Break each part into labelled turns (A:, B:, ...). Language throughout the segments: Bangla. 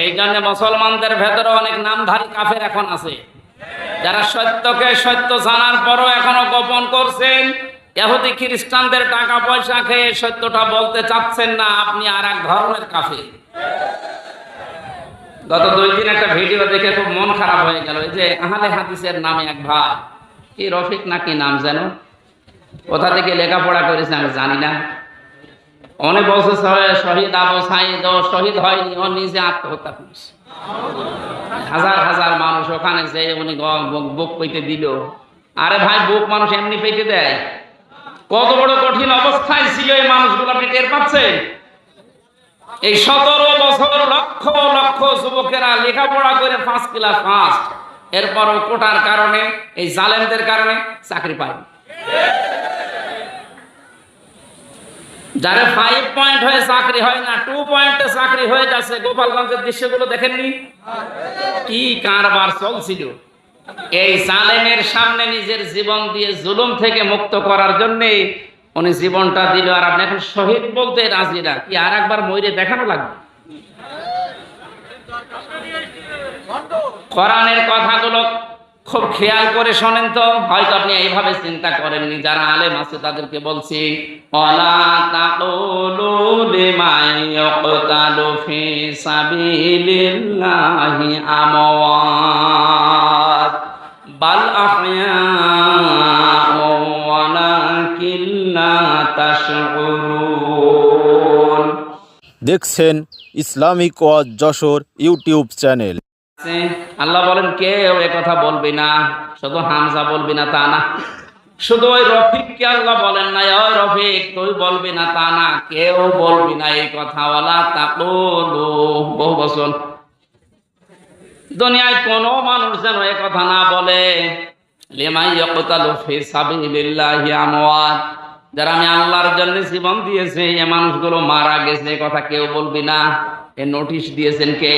A: এই জন্য মুসলমানদের ভেতরে অনেক নামধারী কাফের এখন আছে। যারা সত্যকে সত্য জানার পরও এখনও গোপন করছেন এহুদি খ্রিস্টানদের টাকা পয়সা খেয়ে সত্যটা বলতে চাচ্ছেন না, আপনি আর এক ধরনের কাফের। গত দুই দিন একটা ভিডিও দেখে খুব মন খারাপ হয়ে গেল যে আহলে হাদিসের নামে এক ভাই, কি রফিক নাকি নাম যেন? কোথা থেকে লেখাপড়া করেছে আমি জানি না। অনেক বছর শহীদ- আবু সাইদ, ও শহীদ হয়নি, ও নিজে আত্মহত্যা করেছে। হাজার হাজার মানুষ ওখানে যে উনি বুক পেতে দিল। আরে ভাই, বুক মানুষ এমনি পেতে দেয়? কত বড় কঠিন অবস্থায় ছিল এই মানুষগুলো, আপনি টের পাচ্ছেন? এই সতেরো বছর লক্ষ লক্ষ যুবকেরা লেখাপড়া করে ফার্স্ট ক্লাস ফার্স্ট এরপরও কোটার কারণে, এই জালেমদের কারণে চাকরি পায়নি। যারা ফাইভ পয়েন্ট হয়ে চাকরি হয় না টু পয়েন্টে চাকরি হয়ে যাচ্ছে গোপালগঞ্জের দৃশ্যগুলো দেখেননি কি কারবার চলছিল? এই সালেমের সামনে নিজের জীবন দিয়ে জুলুম থেকে মুক্ত করার জন্যে উনি জীবনটা দিল আর আপনি এখন শহীদ বলতে রাজি না কি আর একবার ময়ূরে দেখানো লাগবে? কোরআনের কথাগুলো খুব খেয়াল করে শোনেন তো। হয়তো আপনি এইভাবে চিন্তা করেননি। যারা আলেম আছে তাদেরকে বলছি
B: দেখছেন ইসলামিক ওয়াজ যশোর ইউটিউব চ্যানেল।
A: আল্লাহ বলেন, কেউ এ কথা বলবি না, শুধু হামজা বলবি না, তা না। শুধু ওই রফিককে আল্লাহ বলেন না ওই রফিক, তুই বলবি না, তা না। কেউ বলবি না এই কথা ওয়ালা তাকুলু, বহু বছর দুনিয়ায় কোনো মানুষ যেন এ কথা না বলে। যারা আমি আল্লাহর জন্য জীবন দিয়েছে এই মানুষগুলো মারা গেছে, এ কথা কেউ বলবি না। এ নোটিশ দিয়েছেন কে?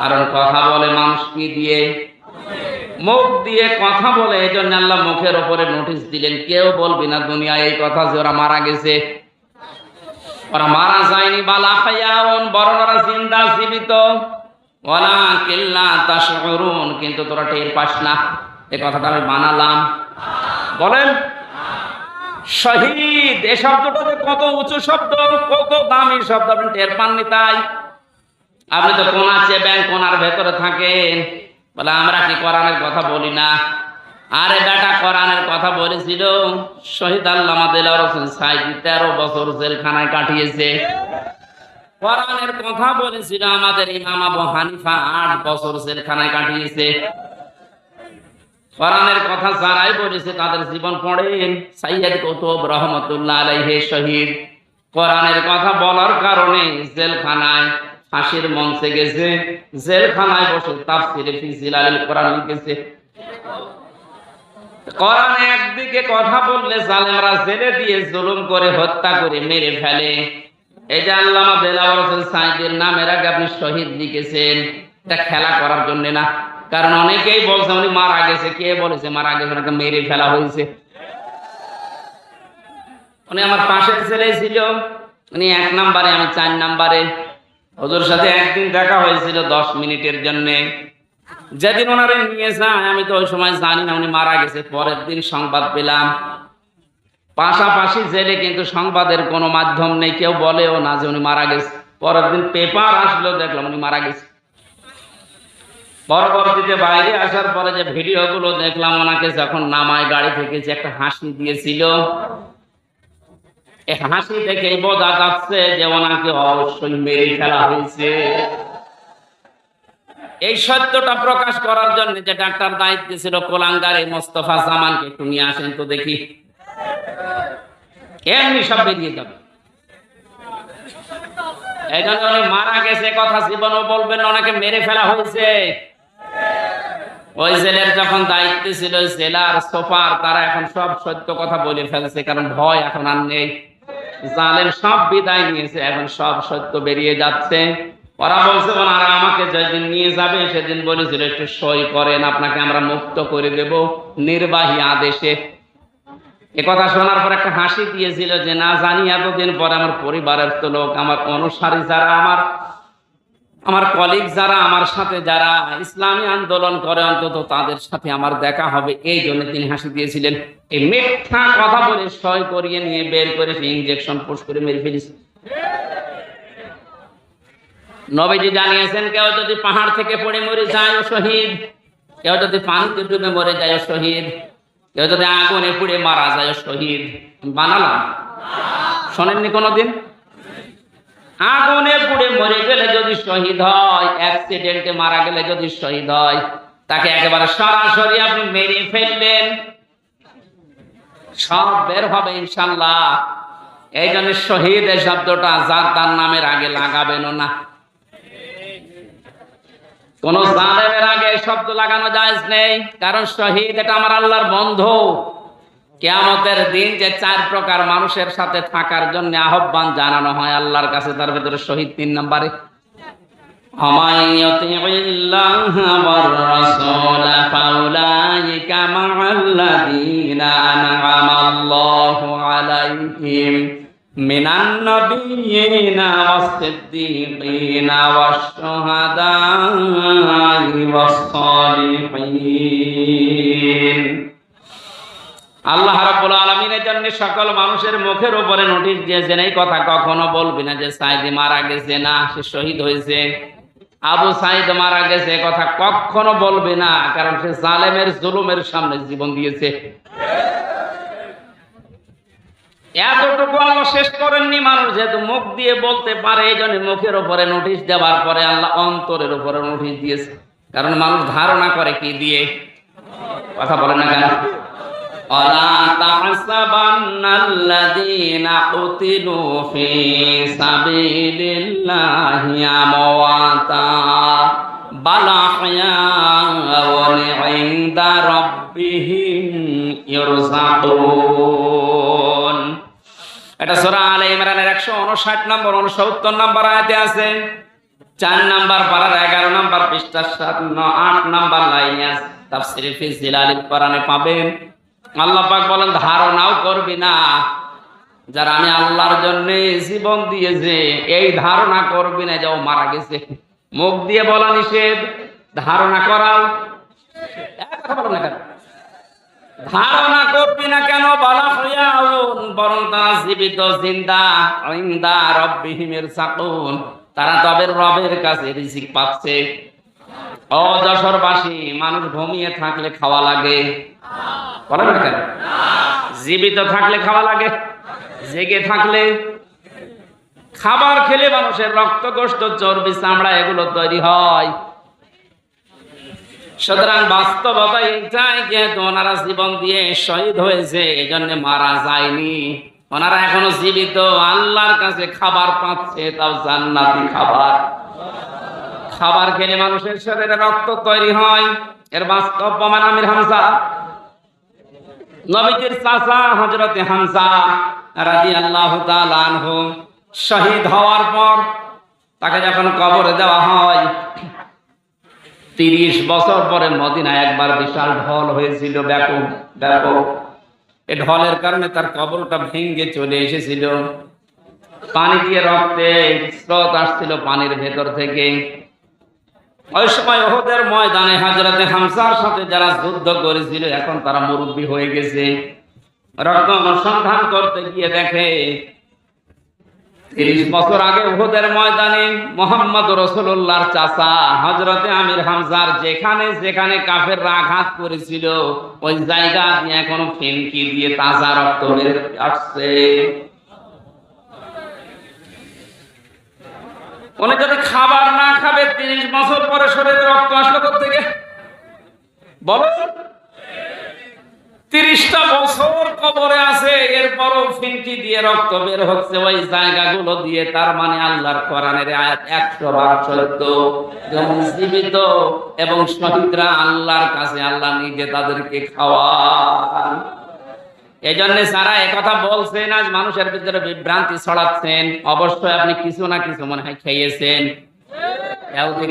A: কারণ কথা বলে মানুষ কি দিয়ে? মুখ দিয়ে কথা বলে এই জন্য আল্লাহ মুখের ওপরে নোটিশ দিলেন। কেউ বলবি না দুনিয়ায় এই কথা যে ওরা মারা গেছে। ওরা মারা যায়নি বালা খাইয়াউন বরং ওরা জিন্দা জীবিত। ওলা কিল্লা তাশউরুন, কিন্তু তোরা টের পাস না। এই কথাটা আমি বানালাম বলেন শহীদ যে কত উঁচু শব্দ, কত দামি শব্দ, আপনি টের পাননি তাই? আপনি তো কোনা চেবেন কোনার ভেতরে থাকেন। বলে, আমরা কি কোরআনের কথা বলি না? আরে বেটা, কোরআনের কথা বলেছিল, শহীদ আল্লামা হোসেন সাইদি তেরো বছর জেলখানায় কাটিয়েছে। কোরআনের কথা বলেছিল আমাদের ইমাম আবু হানিফা আট বছর জেলখানায় কাটিয়েছে। কোরআনের কথা যারাই বলেছে তাদের জীবন পড়েন। সাইয়দ কৌতুব রহমতুল্লাহ আলাইহে শহীদ। কোরআনের কথা বলার কারণে জেলখানায় ফাঁসির মঞ্চে গেছে। জেলখানায় বসে তাফসিরে ফি জিলালিল কোরআন লিখেছে। কোরআনে একদিকে কথা বললে জালেমরা জেলে দিয়ে জুলুম করে হত্যা করে মেরে ফেলে। এই যে আল্লামা দেলাওয়ার হোসেন সাইদের নামের আগে আপনি শহীদ লিখেছেন। এটা খেলা করার জন্য না। কারণ অনেকেই বলছে, উনি মারা গেছে। কে বলেছে, মারা গেছে? ওনাকে মেরে ফেলা হয়েছে। উনি আমার পাশের ছেলে ছিল। উনি এক নাম্বারে, আমি চার নাম্বারে। ওদের সাথে একদিন দেখা হয়েছিল দশ মিনিটের জন্যে। যেদিন ওনারে নিয়ে যায়, আমি তো ওই সময় জানি না উনি মারা গেছে। পরের দিন সংবাদ পেলাম। পাশাপাশি জেলে কিন্তু সংবাদের কোনো মাধ্যম নেই। কেউ বলেও না যে উনি মারা গেছে। পরের দিন পেপার আসলো, দেখলাম উনি মারা গেছে। পরবর্তীতে বাইরে আসার পরে যে ভিডিওগুলো দেখলাম, ওনাকে যখন নামায় গাড়ি থেকে যে একটা হাসি দিয়েছিল হাসি দেখে বোঝা যাচ্ছে যে ওনাকে অবশ্যই মেরে ফেলা হয়েছে। এই সত্যটা প্রকাশ করার জন্য যে ডাক্তার দায়িত্ব ছিল কোলাঙ্গারে মোস্তফা জামানকে একটু নিয়ে আসেন তো দেখি। এমনি সব বেরিয়ে যাবে। এই জন্য মারা গেছে, কথা জীবনও বলবেন ওনাকে মেরে ফেলা হয়েছে। ওই জেলের যখন দায়িত্ব ছিল জেলার সোফার, তারা এখন সব সত্য কথা বলে ফেলছে, কারণ ভয় এখন আর নেই। জালেম সব বিদায় নিয়েছে, এখন সব সত্য বেরিয়ে যাচ্ছে। ওরা বলছে ওনারা আমাকে যেদিন নিয়ে যাবে, সেদিন বলেছিল, একটু সই করেন, আপনাকে আমরা মুক্ত করে দেব নির্বাহী আদেশে। এ কথা শোনার পর একটা হাসি দিয়েছিল যে, না জানি, এতদিন পরে আমার পরিবারের তো লোক, আমার অনুসারী যারা আমার আমার কলিগ যারা, আমার সাথে যারা ইসলামী আন্দোলন করে, অন্তত তাদের সাথে আমার দেখা হবে। এই জন্য তিনি হাসি দিয়েছিলেন। এই মিথ্যা কথা বলে সয় করিয়ে নিয়ে বের করে ইঞ্জেকশন পোস্ট করে মেরে ফেলেছে। নবীজি জানিয়েছেন, কেউ যদি পাহাড় থেকে পড়ে মরে যায় ও শহীদ, কেউ যদি পানিতে ডুবে মরে যায় ও শহীদ, কেউ যদি আগুনে পুড়ে মারা যায় ও শহীদ বানালাম। শোনেননি কোনোদিন? আগুনে পুড়ে মরে গেলে যদি শহীদ হয় অ্যাক্সিডেন্টে মারা গেলে যদি শহীদ হয়, তাকে একেবারে সরাসরি আপনি মেরে ফেললেন সব বের হবে ইনশাল্লাহ এই জন্য শহীদ এই শব্দটা যার তার নামের আগে লাগাবেনও না। কোন জালেমের আগে শব্দ লাগানো যায় নেই, কারণ শহীদ এটা আমার আল্লাহর বন্ধু। কেয়ামতের দিন যে চার প্রকার মানুষের সাথে থাকার জন্য আহ্বান জানানো হয়, আল্লাহর কাছে তার ভিতরে শহীদ তিন নম্বরে। ومن يطع الله والرسول فأولئك مع الذين أنعم الله عليهم من النبيين والصديقين والشهداء والصالحين আল্লাহ রাব্বুল আলামিনের জন্য সকল মানুষের মুখের উপরে নোটিশ দিয়েছেন এই কথা কখনো বলবি না যে সাইদি মারা গেছে না সে শহীদ হয়েছে আবু সাইদ মারা গেছে কথা কখনো বলবি না, কারণ সে জালেমের জুলুমের সামনে জীবন দিয়েছে। এতটুকু আল্লাহ শেষ করেননি, মানুষ যেহেতু মুখ দিয়ে বলতে পারে এই জন্য মুখের উপরে নোটিশ দেওয়ার পরে আল্লাহ অন্তরের উপরে নোটিশ দিয়েছে। কারণ মানুষ ধারণা করে কি দিয়ে? কথা বলে না কেন? ولا تحسبن الذين قتلوا في سبيل الله أمواتا بل أحياء عند ربهم يرزقون এটা সূরা আলে ইমরানের 159 নম্বর 69 নম্বর আয়াতে আছে চার নাম্বার পারার এগারো নাম্বার পৃষ্ঠা সাত ন- আট নাম্বার লাইনে আছে তাফসিরে ফি জিলালিল কোরআনে পাবেন আল্লাহ পাক বলেন, ধারণাও করবি না। যারা আমি আল্লাহর জন্য জীবন দিয়েছে, এই ধারণা করবি না যে ও মারা গেছে। মুখ দিয়ে বলা নিষেধ, ধারণা করাও? ধারণা করবি না কেন? বলা বরং তারা জীবিত, জিন্দা রব্বিহিমের সাকুন তারা তবে রবের কাছে রিজিক পাচ্ছে। ও যশোরবাসী মানুষ ঘুমিয়ে থাকলে খাওয়া লাগে। কেন? জীবিত থাকলে খাওয়া লাগে, জেগে থাকলে খাবার খেলে মানুষের রক্ত গোষ্ঠ চর্বি, চামড়া এগুলো তৈরি হয়। সুতরাং বাস্তবতা এইটাই যেহেতু ওনারা জীবন দিয়ে শহীদ হয়েছে এই জন্য মারা যায়নি। ওনারা এখনও জীবিত, আল্লাহর কাছে খাবার পাচ্ছে, তাও জান্নাতি খাবার। খাবার খেলে মানুষের শরীরে রক্ত তৈরি হয়। এর বাস্তব প্রমাণ আমির হামসা নবীজির চাচা হজরতে হামসা রাজি আল্লাহ শহীদ হওয়ার পর তাকে যখন কবরে দেওয়া হয়, তিরিশ বছর পরে মদিনায় একবার বিশাল ঢল হয়েছিল, ব্যাপক ব্যাপক। এ ঢলের কারণে তার কবরটা ভেঙে চলে এসেছিল। পানি দিয়ে রক্তে স্রোত আসছিল পানির ভেতর থেকে। ওই সময় ওহদের ময়দানে হাজরাতে হামসার সাথে যারা যুদ্ধ করেছিল, এখন তারা মুরব্বী হয়ে গেছে। রক্ত অনুসন্ধান করতে গিয়ে দেখে, তিরিশ বছর আগে উহুদের ময়দানে মোহাম্মদ রসুল্লাহর চাচা হজরতে আমির হামজার যেখানে যেখানে কাফের আঘাত করেছিল, ওই জায়গা দিয়ে এখনও ফেনকি দিয়ে তাজা রক্ত বের আসছে। উনি যদি খাবার না খাবে, তিরিশ বছর পরে শরীরে রক্ত আসলো থেকে বলো। তিরিশটা বছর কবরে আছে ফিনকি দিয়ে রক্ত বের হচ্ছে, ওই জায়গাগুলো দিয়ে, তার মানে আল্লাহর কোরআনের আয়াত একশো বার জীবিত এবং শহীদরা আল্লাহর কাছে আল্লাহ নিজে তাদেরকে খাওয়ান। এই জন্য যারা একথা বলছেন, আজ মানুষের ভিতরে বিভ্রান্তি ছড়াচ্ছেন, অবশ্যই আপনি কিছু না কিছু মনে হয় খেয়েছেন।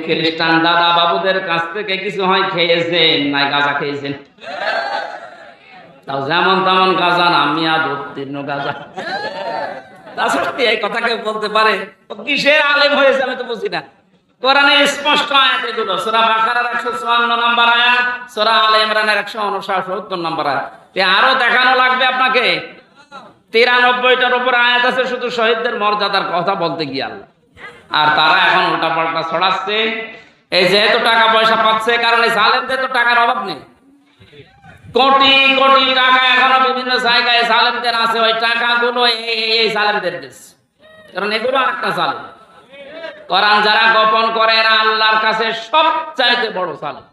A: খ্রিস্টান দাদা বাবুদের কাছ থেকে কিছু হয় খেয়েছেন, নাই গাঁজা খেয়েছেন। তাও যেমন তেমন উত্তীর্ণ তাছাড়া এই কথা কেউ বলতে পারে? কিসের আলেম হয়েছে আমি তো বুঝি না। কোরআনে স্পষ্ট আয়াত এগুলো, সূরা বাকারার 154 নম্বর আয়াত, সূরা আলে ইমরানের 169 নম্বর আয়াত। আরও দেখানো লাগবে আপনাকে। তিরানব্বইটার উপর আয়াত আছে, শুধু শহীদদের মর্যাদার কথা বলতে গিয়ে আল্লাহ। আর তারা এখন উল্টা পাল্টা ছড়াচ্ছে। এই যেহেতু টাকা পয়সা পাচ্ছে কারণ এই জালেমদের তো টাকার অভাব নেই। কোটি কোটি টাকা এখনও বিভিন্ন জায়গায় জালেমদের আছে, ওই টাকাগুলো এই জালেমদের দেশ। কারণ এগুলো একটা জালেম। কোরআন যারা গোপন করে, এরা আল্লাহর কাছে সবচাইতে বড় জালেম।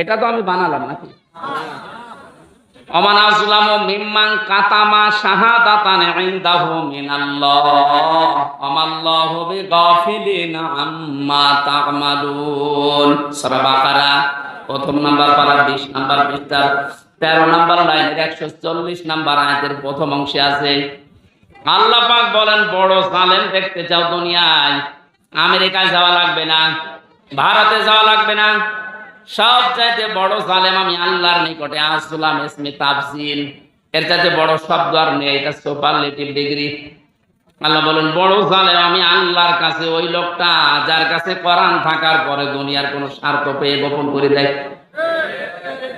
A: এটা তো আমি বানালাম নাকি? অমান আজলাম মিম্মান কাতামা শাহাদাতান ইনদাহু মিনাল্লাহ। আমাল্লাহু বিগাফিলিন আম্মা সূরা বাকারা, প্রথম নাম্বার পারা 20 নাম্বার পৃষ্ঠার 13 নাম্বার লাইনের 140 নাম্বার আয়াতের প্রথম অংশে আছে, আল্লাহ পাক বলেন, বড় জালেম দেখতে চাও দুনিয়ায়। আমেরিকায় যাওয়া লাগবে না, ভারতে যাওয়া লাগবে না সব চাইতে বড় জালেম আমি আল্লাহর নিকটে আসলাম ইসমে তাফসিল। এর চাইতে বড় শব্দ আর নেই, এটা সুপারলেটিভ ডিগ্রি আল্লাহ বলেন, বড় জালেম আমি আল্লাহর কাছে, ওই লোকটা যার কাছে কোরআন থাকার পরে দুনিয়ার কোনো স্বার্থ পেয়ে গোপন করে দেয়।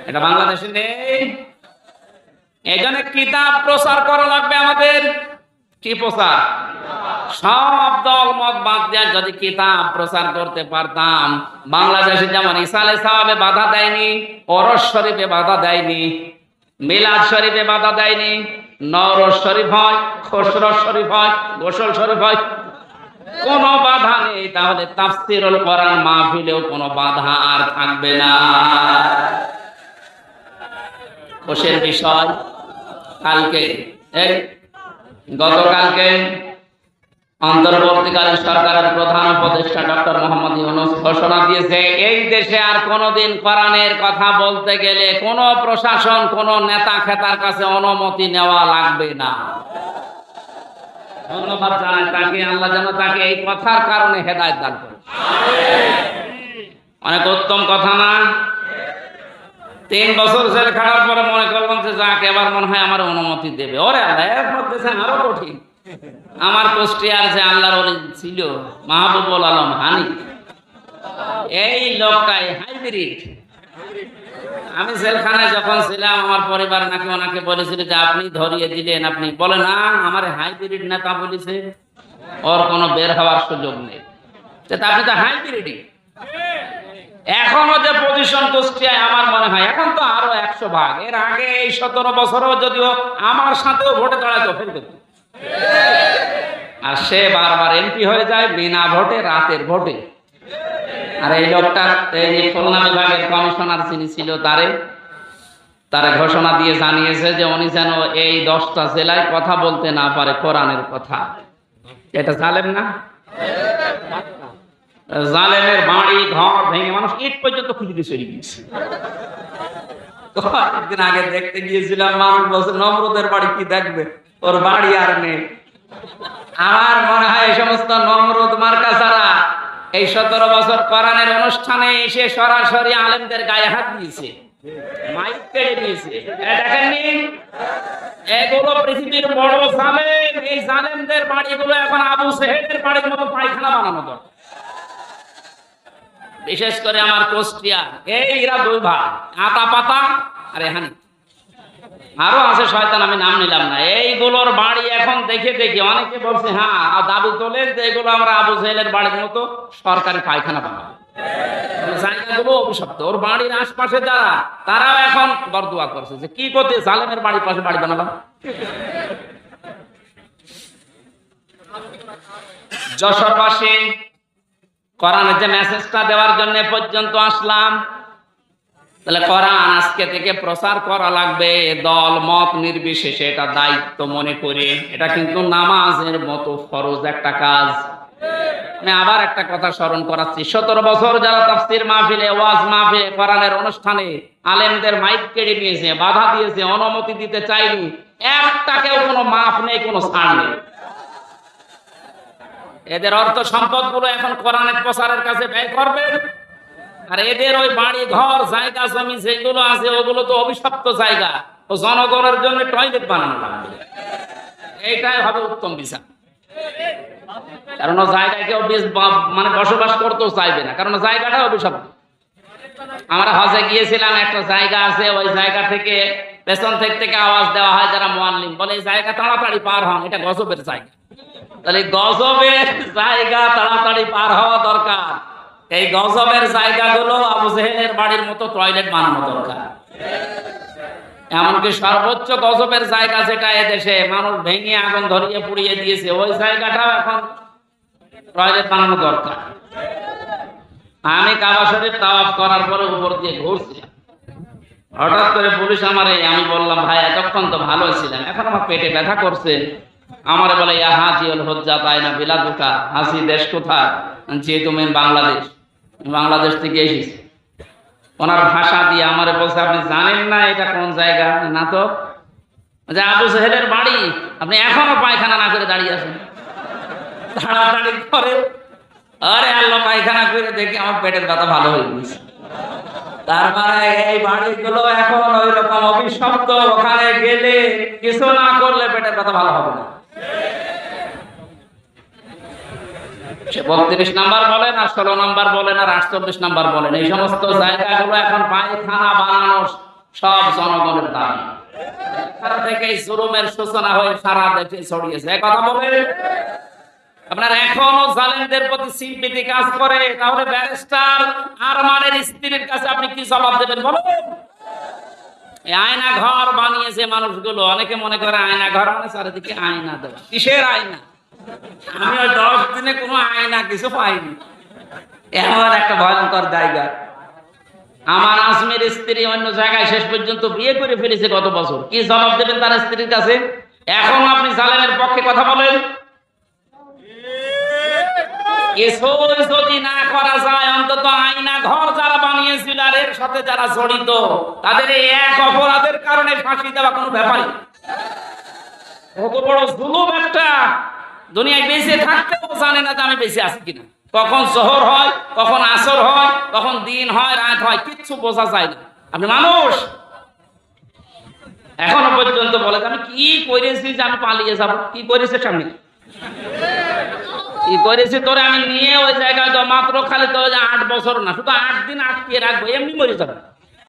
A: এটা বাংলাদেশে নেই। এখানে কিতাব প্রচার করা লাগবে আমাদের। কি প্রচার? সব দল মত বাদ দিয়ে যদি কিতাব প্রচার করতে পারতাম, বাংলাদেশে যেমন ইসালে সাহাবে বাধা দেয়নি অরস শরীফে বাধা দেয়নি, মিলাদ শরীফে বাধা দেয়নি নরস শরীফ হয় খসরস শরীফ হয়, গোসল শরীফ হয়, কোন বাধা নেই। তাহলে তাফসিরুল কোরআন মাহফিলেও কোনো বাধা আর থাকবে না। কোষের বিষয়, কালকে গতকালকে অন্তর্বর্তীকালীন সরকারের প্রধান উপদেষ্টা ডক্টর মোহাম্মদ ইউনুস ঘোষণা দিয়েছে, এই দেশে আর কোনোদিন কোরআনের কথা বলতে গেলে কোনো প্রশাসন, কোনো নেতা খেতার কাছে অনুমতি নেওয়া লাগবে না। ধন্যবাদ তাকে, আল্লাহ যেন তাকে এই কথার কারণে হেদায়ত দান করে। অনেক উত্তম কথা না? তিন বছর জেল খাটার পরে মনে করলাম যে যাক, এবার মনে হয় আমার অনুমতি দেবে। ওরে আল্লাহ এর মধ্যে আরও কঠিন। আমার কুষ্টিয়ার যে আল্লাহর ছিল, মাহবুবুল আলম হানি, এই লোকটাই হাইব্রিড। আমি জেলখানায় যখন ছিলাম, আমার পরিবার নাকি ওনাকে বলেছিল যে আপনি ধরিয়ে দিলেন, আপনি বলে না, আমার হাইব্রিড নেতা বলেছে, ওর কোনো বের হওয়ার সুযোগ নেই। আপনি তো হাইব্রিডই। এখনও যে পজিশন কুষ্টিয়ায় আমার মনে হয়, এখন তো আরও একশো ভাগ। এর আগে এই সতেরো বছরও যদিও আমার সাথেও ভোটে দাঁড়াতো ফেল করতো। আর সে বারবার এমপি হয়ে যায় বিনা ভোটে, রাতের ভোটে। আর এই লোকটা, এই খুলনা বিভাগের কমিশনার যিনি ছিল তারে, তারা ঘোষণা দিয়ে জানিয়েছে যে উনি যেন এই দশটা জেলায় কথা বলতে না পারে কোরআনের কথা। এটা জালেম না? জালেমের বাড়ি, ঘর ভেঙে মানুষ ইট পর্যন্ত খুঁজে দিয়ে চলে গিয়েছে। কয়েকদিন আগে দেখতে গিয়েছিলাম মানুষ বলছে, নমরুদের বাড়ি কি দেখবে? ওর বাড়ি আর নেই। আমার মনে হয় এই সমস্ত নমরুদ মার্কা ছাড়া এই সতেরো বছর কোরআনের অনুষ্ঠানে এসে সরাসরি আলেমদের গায়ে হাত দিয়েছে এই বিশেষ করে আমার কোষ্টিয়া, এইরা দুই ভাই, আতা পাতা আর এহানি আরও আছে, শয়তান, আমি নাম নিলাম না। এইগুলোর বাড়ি এখন দেখে দেখে অনেকে বলছে হ্যাঁ দাবি তোলে যে এগুলো আমরা আবু জেলের বাড়ির মতো সরকারি পায়খানা বানাবো জায়গাগুলো অভিশপ্ত। আশপাশে তারাও এখন বরদুয়া করছে যে, কি করতে পাশে বাড়ি বানালাম? যশোরবাসী কোরআনের যে মেসেজটা দেওয়ার জন্য পর্যন্ত আসলাম। তাহলে কোরআন আজকে থেকে প্রচার করা লাগবে, দল, মত নির্বিশেষে, এটা দায়িত্ব মনে করে। এটা কিন্তু নামাজের মতো ফরজ একটা কাজ। আমি আবার একটা কথা স্মরণ করাচ্ছি। সতেরো বছর যারা তাফসির মাহফিলে, ওয়াজ মাহফিলে, কোরআনের অনুষ্ঠানে আলেমদের মাইক কেড়ে নিয়েছে, বাধা দিয়েছে, অনুমতি দিতে চাইনি একটাকেও কোনো মাফ নেই, কোনো ছাড় নেই। এদের অর্থ সম্পদগুলো এখন কোরআনের প্রচারের কাছে ব্যয় করবে। আর এদের ওই বাড়ি, ঘর, জায়গা, জমি যেগুলো আছে, ওগুলো তো অভিশপ্ত জায়গা। ও জনগণের জন্য টয়লেট বানানো লাগবে। এইটাই হবে উত্তম বিচার। কারণ জায়গায় কেউ মানে বসবাস করতেও চাইবে না। কারণ জায়গাটা অভিশপ্ত। আমরা হজে গিয়েছিলাম, একটা জায়গা আছে, ওই জায়গা থেকে পেছন থেকে থেকে আওয়াজ দেওয়া হয় যারা মোয়াল্লিম। বলে, এই জায়গা তাড়াতাড়ি পার হন, এটা গজবের জায়গা। তাহলে গজবের জায়গা তাড়াতাড়ি পার হওয়া দরকার। এই গজবের জায়গাগুলো আবু জেহেলের বাড়ির মতো টয়লেট বানানো দরকার। এমনকি সর্বোচ্চ গজবের জায়গা যেটা এদেশে, মানুষ ভেঙে আগুন ধরিয়ে পুড়িয়ে দিয়েছে, ওই জায়গাটাও এখন টয়লেট বানানো দরকার। আমি কাবা শরীফ তাওয়াফ করার পরে উপর দিয়ে ঘুরছিলাম হঠাৎ করে পুলিশ আমারে, আমি বললাম, ভাই, এতক্ষণ তো ভালো ছিলাম, এখন আমার পেটে ব্যথা করছে। আমারে বলে, ইয়া হাজি হজ্জা, তাই না, বিলাদুকা হাসি দেশ কোথায়? যে তুমি বাংলাদেশ। বাংলাদেশ থেকে এসেছি। ওনার ভাষা দিয়ে আমারে বলছে, আপনি জানেন না এটা কোন জায়গা? না যে আবু সাহেবের বাড়ি। আপনি এখনও পায়খানা না করে দাঁড়িয়ে আছেন। তাড়াতাড়ি করে। আরে আল্লাহ, পায়খানা করে দেখি আমার পেটের ব্যথা ভালো হয়ে গেছে। তার মানে এই বাড়িগুলো এখন ওই রকম অভিশপ্ত। ওখানে গেলে কিছু না করলে পেটের কথা ভালো হবে না। সে বত্রিশ নাম্বার বলেন আর ষোলো নাম্বার বলেন আর আটচল্লিশ নাম্বার বলেন এই সমস্ত জায়গাগুলো এখন পায়খানা বানানো সব জনগণের এখান থেকেই জুলুমের সূচনা হয়ে সারা দেশে ছড়িয়েছে। কথা বলেন। আপনার এখনও প্রতি সিম্পিটি কাজ করে, তাহলে ব্যারিস্টার আরমানের স্ত্রীর কাছে আপনি কি জবাব দেবেন বলুন? এই আয়না ঘর বানিয়েছে মানুষগুলো। অনেকে মনে করে আয়না ঘর মানে চারিদিকে আয়না দেওয়া। কিসের আয়না? আমি দশ দিনে কোনো আয়না কিছু পাইনি। এমন একটা ভয়ঙ্কর জায়গা। আমার আজমের স্ত্রী অন্য জায়গায় শেষ পর্যন্ত বিয়ে করে ফেলেছে গত বছর। কি জবাব দেবেন তার স্ত্রীর কাছে? এখন আপনি জালেমের পক্ষে কথা বলেন? তাদের এক অপরাধের কারণে ফাঁসি দেওয়া কোনো ব্যাপারই বড় জুলুম একটা। দুনিয়ায় বেঁচে থাকতেও জানে না যে আমি বেঁচে আছি কিনা। কখন শহর হয়, কখন আসর হয়, কখন দিন হয়, রাত হয়, কিচ্ছু বোঝা যায় না। আপনি মানুষ। এখনও পর্যন্ত বলে আমি কি করেছি যে আমি পালিয়ে যাব? কি করেছে সামনে কি করেছি তোরে আমি নিয়ে ওই জায়গায় মাত্র খালি তো ওই যে আট বছর না, শুধু আট দিন আটকিয়ে রাখব, এমনি মরে যাবে।